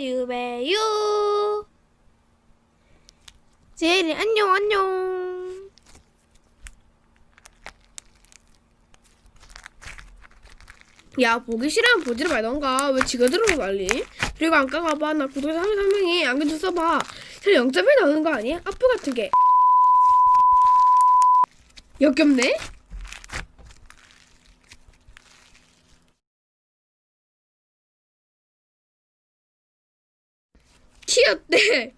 유배유. 제리 안녕 안녕. 야 보기 싫으면 보지를 말던가. 왜 지가 들어오고 난리? 그리고 안 까가봐. 나 구독자 33명이 안경 좀 써봐. 현0.1 나오는 거 아니야? 아프 같은 게 역겹네? 튀었대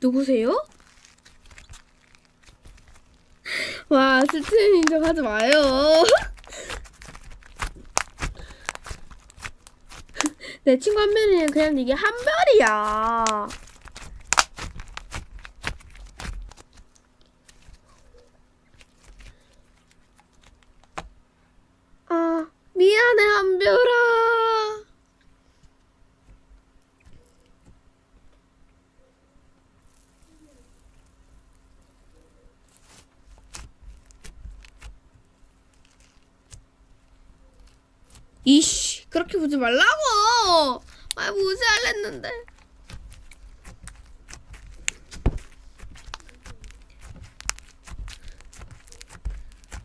누구세요? 와, 스트린 인정 하지 마요. 내 친구 한 명이면 그냥 이게 한 별이야. 아, 미안해, 한별아. 이씨, 그렇게 보지 말라고! 아, 무시할랬는데.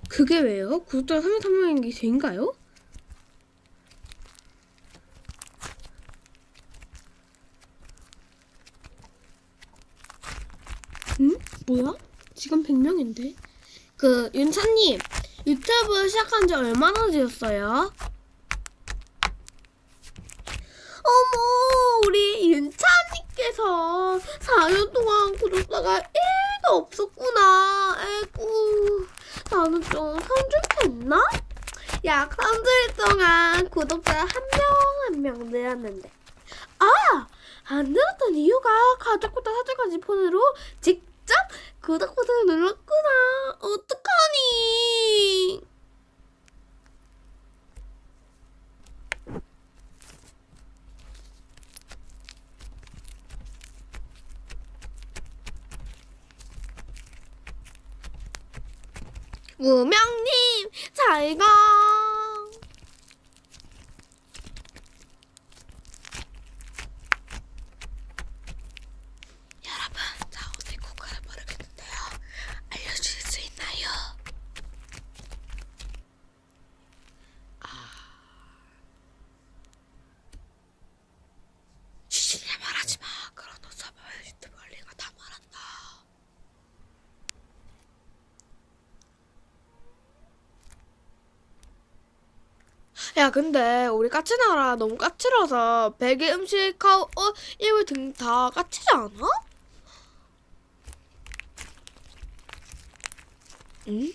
그게 왜요? 구독자 33명인 게 죄인가요? 응? 뭐야? 지금 100명인데? 그, 윤찬님, 유튜브 시작한 지 얼마나 되셨어요? 어머, 우리 윤찬님께서 4년 동안 구독자가 1도 없었구나. 에구, 나는 좀 성줄했나? 약 3주일 동안 구독자 한 명 한 명 늘었는데. 아! 안 늘었던 이유가 가족부터 사진까지 폰으로 직접 구독 버튼을 눌렀구나. 어떡하니? 무명님 잘 가 여러분 자 오늘 국화를 모르겠는데요 알려주실 수 있나요? 아 시시해 말하지 마 그런 너 써봐 유튜브 관리가 다 말한다 야 근데 우리 까치나라 너무 까칠어서 베개 음식 하우 어 일부 등다 까치지 않아? 응?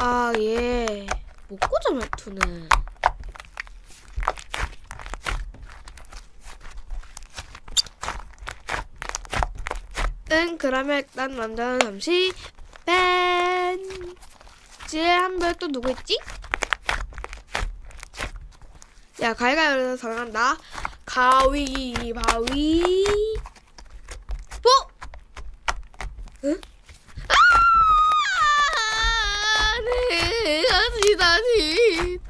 아, 예. 목고자 말투 네. 응, 그러면 일단 먼저 잠시 벤. 지혜 한별 또 누구 있지? 야, 가위가위로 정한다. 가위바위. 보! 응? 아! 네, 다시, 다시.